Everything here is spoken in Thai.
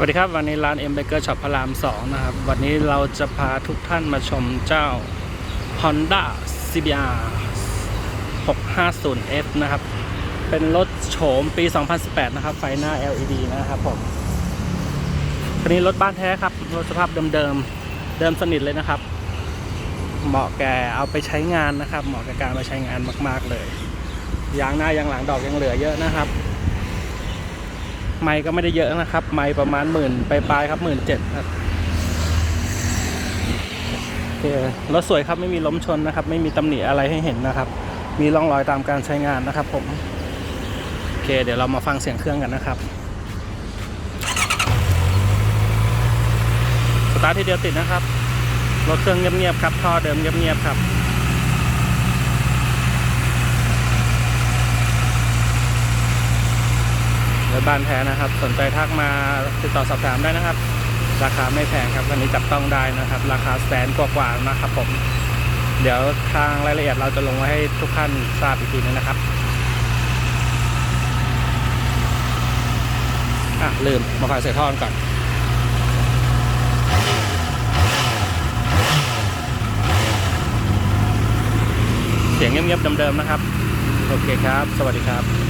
วัสดีครับ วันนี้ร้าน M Baker Shop พระราม 2 นะครับ วันนี้เราจะพาทุกท่านมาชมเจ้า Honda CBR 650F นะครับ เป็นรถโฉมปี 2018 นะครับ ไฟหน้า LED นะครับผมคันนี้รถบ้านแท้ครับ รถสภาพเดิมๆ เดิมสนิทเลยนะครับ เหมาะแก่เอาไปใช้งานนะครับ เหมาะกับการมาใช้งานมาก ๆ เลย ยางหน้ายางหลังดอกยังเหลือเยอะนะครับ ไม้ก็ไม่ได้เยอะนะครับ ไม้ประมาณหมื่นปลายๆครับหมื่นเจ็ดครับโอเครถสวยครับไม่มีล้มชนนะครับ ไม่มีตำหนิอะไรให้เห็นนะครับ มีร่องรอยตามการใช้งานนะครับ ผมโอเค เดี๋ยวเรามาฟังเสียงเครื่องกันนะครับสตาร์ททีเดียวติดนะครับรถเครื่องเงียบๆครับท่อเดิมเงียบๆครับ รถบ้านแท้นะครับ สนใจทักมาติดต่อสอบถามได้นะครับ ราคาไม่แพงครับวันนี้จับต้องได้นะครับ ราคาแสนกว่าๆนะครับผม เดี๋ยวทางรายละเอียดเราจะลงไว้ให้ทุกท่านทราบอีกทีนึงนะครับอะลืมมาฝากใส่ท่อนก่อนเสียงเงียบๆเดิมๆนะครับ โอเคครับ สวัสดีครับ